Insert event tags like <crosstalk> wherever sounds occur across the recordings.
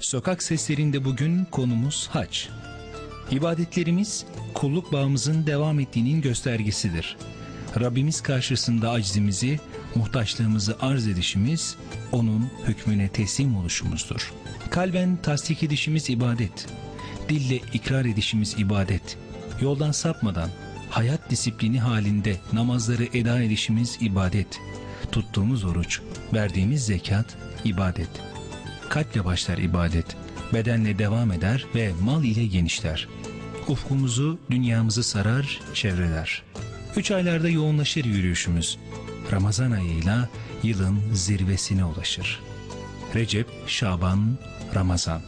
Sokak seslerinde bugün konumuz hac. İbadetlerimiz kulluk bağımızın devam ettiğinin göstergesidir. Rabbimiz karşısında aczimizi, muhtaçlığımızı arz edişimiz, onun hükmüne teslim oluşumuzdur. Kalben tasdik edişimiz ibadet, dille ikrar edişimiz ibadet, yoldan sapmadan, hayat disiplini halinde namazları eda edişimiz ibadet, tuttuğumuz oruç, verdiğimiz zekat ibadet. Kalple başlar ibadet, bedenle devam eder ve mal ile genişler. Ufkumuzu, dünyamızı sarar, çevreler. Üç aylarda yoğunlaşır yürüyüşümüz. Ramazan ayıyla yılın zirvesine ulaşır. Recep, Şaban, Ramazan.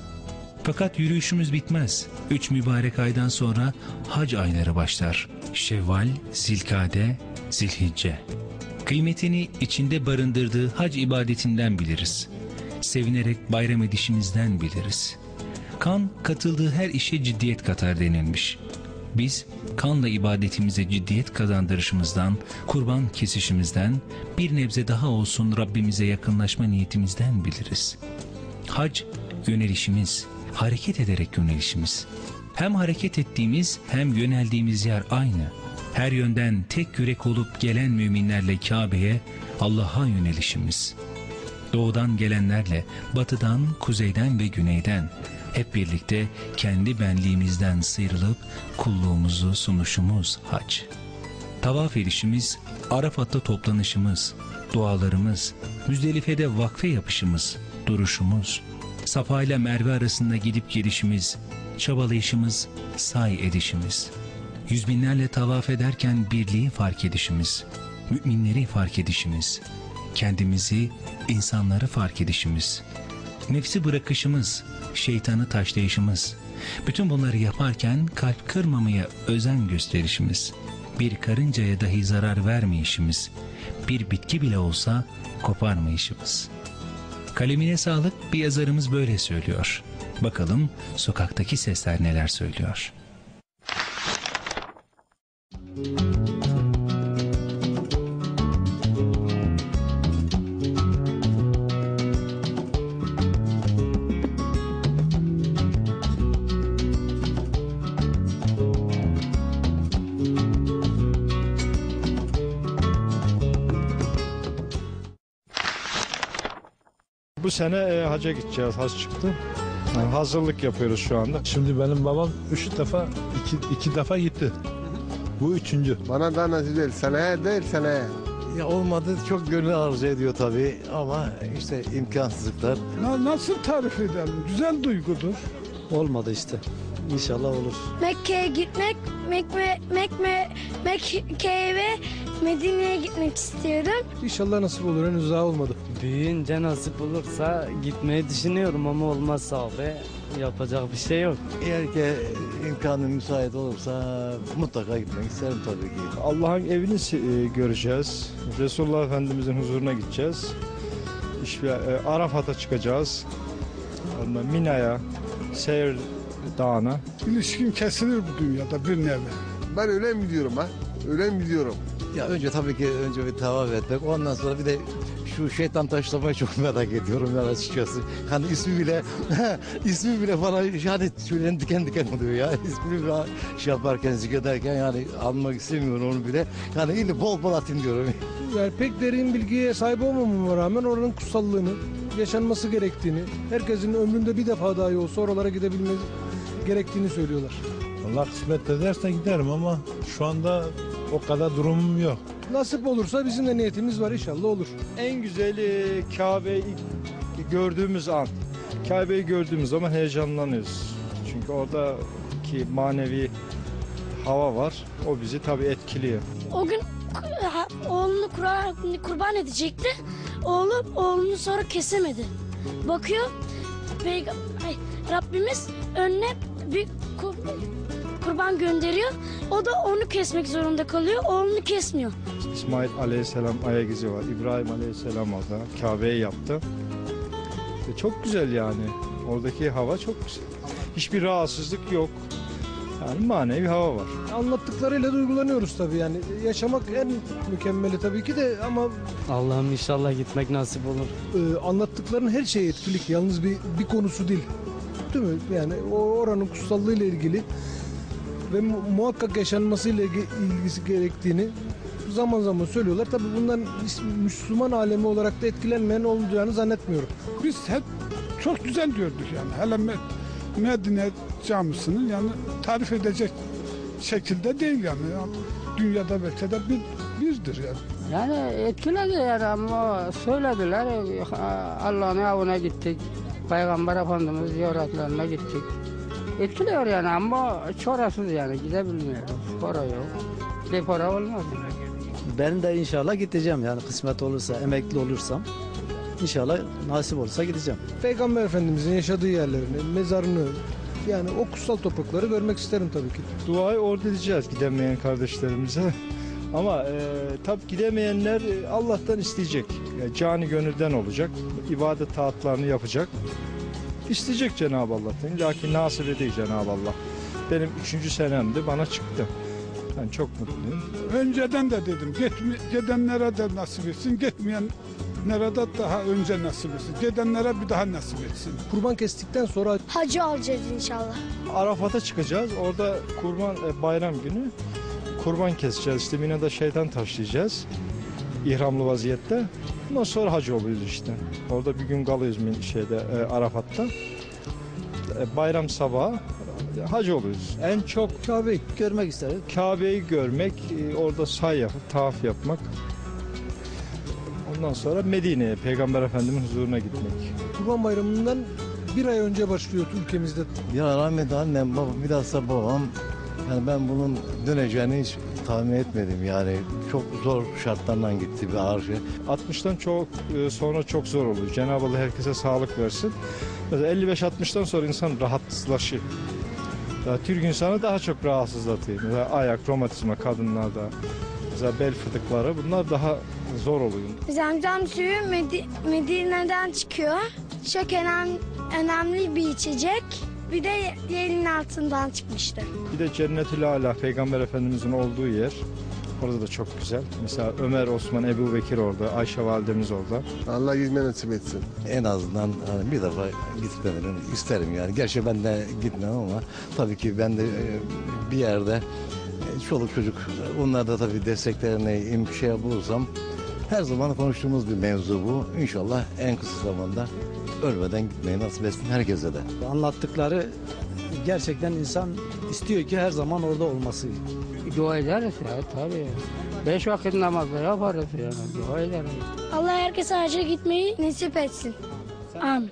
Fakat yürüyüşümüz bitmez. Üç mübarek aydan sonra hac ayları başlar. Şevval, Zilkade, Zilhicce. Kıymetini içinde barındırdığı hac ibadetinden biliriz. Sevinerek bayram edişimizden biliriz. Kan katıldığı her işe ciddiyet katar denilmiş. Biz kanla ibadetimize ciddiyet kazandırışımızdan, kurban kesişimizden, bir nebze daha olsun Rabbimize yakınlaşma niyetimizden biliriz. Hac yönelişimiz, hareket ederek yönelişimiz. Hem hareket ettiğimiz hem yöneldiğimiz yer aynı. Her yönden tek yürek olup gelen müminlerle Kabe'ye, Allah'a yönelişimiz. Doğudan gelenlerle, batıdan, kuzeyden ve güneyden hep birlikte kendi benliğimizden sıyrılıp kulluğumuzu sunuşumuz hac. Tavaf edişimiz, Arafat'ta toplanışımız, dualarımız, Müzdelife'de vakfe yapışımız, duruşumuz, Safa ile Merve arasında gidip gelişimiz, çabalayışımız, say edişimiz. Yüz binlerle tavaf ederken birliği fark edişimiz, müminleri fark edişimiz, kendimizi, insanları fark edişimiz, nefsi bırakışımız, şeytanı taşlayışımız, bütün bunları yaparken kalp kırmamaya özen gösterişimiz, bir karıncaya dahi zarar vermeyişimiz, bir bitki bile olsa koparmayışımız. Kalemine sağlık bir yazarımız böyle söylüyor. Bakalım sokaktaki sesler neler söylüyor. Bu sene e, hacca gideceğiz. Hac çıktı. Yani hazırlık yapıyoruz şu anda. Şimdi benim babam üç defa, iki, iki defa gitti. Bu üçüncü. Bana da nasip değil. Seneye değil seneye. Ya olmadı çok gönül arzu ediyor tabii ama işte imkansızlıklar. Na- Nasıl tarif edelim? Güzel duygudur. Olmadı işte. İnşallah olur. Mekke'ye gitmek, Mekke, Mekke, Mekke'ye ve Medine'ye gitmek istiyorum. İnşallah nasip olur. Henüz daha olmadı. Büyüyünce nasip olursa gitmeyi düşünüyorum ama olmazsa abi yapacak bir şey yok. Eğer ki imkanı müsait olursa mutlaka gitmek isterim tabii ki. Allah'ın evini e, göreceğiz. Resulullah Efendimizin huzuruna gideceğiz. İşte e, Arafat'a çıkacağız. Mina'ya, Seyir Dağı'na. İlişkin kesilir bu dünyada bir nevi. Ben öyle mi diyorum ha? Öyle mi diyorum? Ya önce tabii ki önce bir tavaf etmek ondan sonra bir de şu şeytan taşlamayı çok merak ediyorum yani açıkçası. Hani ismi bile <laughs> ismi bile bana yani tüylerim diken diken oluyor ya. İsmini bile şey yaparken zikrederken yani almak istemiyorum onu bile. Yani illa bol bol atayım diyorum. Yani pek derin bilgiye sahip olmamama rağmen oranın kutsallığını, yaşanması gerektiğini, herkesin ömründe bir defa dahi olsa oralara gidebilmesi gerektiğini söylüyorlar. Allah kısmet ederse giderim ama şu anda o kadar durumum yok. Nasip olursa bizim de niyetimiz var inşallah olur. En güzeli Kabe'yi gördüğümüz an. Kabe'yi gördüğümüz zaman heyecanlanıyoruz. Çünkü oradaki manevi hava var. O bizi tabii etkiliyor. O gün oğlunu kurban, kurban edecekti. Oğlu oğlunu sonra kesemedi. Bakıyor, Peyg- ay, Rabbimiz önüne bir kur- kurban gönderiyor. O da onu kesmek zorunda kalıyor. Oğlunu kesmiyor. İsmail Aleyhisselam izi var. İbrahim Aleyhisselam orada Kabe'yi yaptı. Ve çok güzel yani. Oradaki hava çok güzel. Hiçbir rahatsızlık yok. Yani manevi hava var. Anlattıklarıyla duygulanıyoruz tabii yani. Yaşamak en mükemmeli tabii ki de ama Allah'ım inşallah gitmek nasip olur. e, anlattıkların her şeyi etkilik. Yalnız bir bir konusu değil. Değil mi? Yani o oranın kutsallığı ile ilgili ve mu- muhakkak yaşanmasıyla ilgisi gerektiğini zaman zaman söylüyorlar. Tabii bundan Müslüman alemi olarak da etkilenmeyen olacağını zannetmiyorum. Biz hep çok güzel gördük yani. Hele Me- Medine camisinin yani tarif edecek şekilde değil yani. Yani dünyada belki de bir, birdir yani. Yani etkiledi yani ama söylediler. Allah'ın avına gittik. Peygamber Efendimiz ziyaretlerine gittik. Etkiliyor yani ama çorasız yani gidebilmiyoruz. Para yok. Bir para olmaz. Ben de inşallah gideceğim yani kısmet olursa, emekli olursam inşallah nasip olursa gideceğim. Peygamber Efendimizin yaşadığı yerlerini, mezarını yani o kutsal toprakları görmek isterim tabii ki. Duayı orada edeceğiz gidemeyen kardeşlerimize. Ama e, tabii gidemeyenler e, Allah'tan isteyecek. E, cani gönülden olacak. İbadet taatlarını yapacak. İsteyecek Cenab-ı Allah'tan. Lakin nasip edecek Cenab-ı Allah. Benim üçüncü senemdi bana çıktı. Ben çok mutluyum. Önceden de dedim gitme, gidenlere de nasip etsin, gitmeyenlere de daha önce nasip etsin. Gidenlere bir daha nasip etsin. Kurban kestikten sonra Hacı olacağız inşallah. Arafat'a çıkacağız. Orada kurban e, bayram günü kurban keseceğiz. İşte Mina'da şeytan taşlayacağız. İhramlı vaziyette. Ondan sonra hacı oluyoruz işte. Orada bir gün kalıyoruz Min- şeyde e, Arafat'ta. E, bayram sabahı e, hacı oluyoruz. En çok Kabe'yi görmek isterim. Kabe'yi görmek, e, orada say yapıp tavaf yapmak. Ondan sonra Medine'ye, Peygamber Efendimiz'in huzuruna gitmek. Kurban Bayramı'ndan bir ay önce başlıyor ülkemizde. Ya rahmetli annem, babam, bilhassa babam. Yani ben bunun döneceğini hiç tahmin etmedim. Yani çok zor şartlardan gitti bir ağır şey. 60'tan çok e, sonra çok zor oluyor. Cenab-ı Allah herkese sağlık versin. Mesela 55-60'tan sonra insan rahatsızlaşıyor. Daha Türk insanı daha çok rahatsızlatıyor. Mesela ayak, romatizma kadınlarda, mesela bel fıtıkları bunlar daha zor oluyor. Zemzem suyu Medi- Medine'den çıkıyor. Çok önemli, önemli bir içecek. Bir de yerin altından çıkmıştı. Bir de Cennetül Ala Peygamber Efendimizin olduğu yer. Orada da çok güzel. Mesela Ömer, Osman, Ebu Bekir orada, Ayşe validemiz orada. Allah gitme nasip etsin. En azından hani bir defa gitmelerini isterim yani. Gerçi ben de gitmem ama tabii ki ben de e, bir yerde e, çoluk çocuk onlar da tabii desteklerine im- şey bulursam her zaman konuştuğumuz bir mevzu bu. İnşallah en kısa zamanda ölmeden gitmeyi nasip etsin herkese de. Anlattıkları gerçekten insan istiyor ki her zaman orada olması. Dua ederiz ya tabii. Beş vakit namazda yaparız yani. Dua ederiz. Allah herkese hacca gitmeyi nasip etsin. Amin.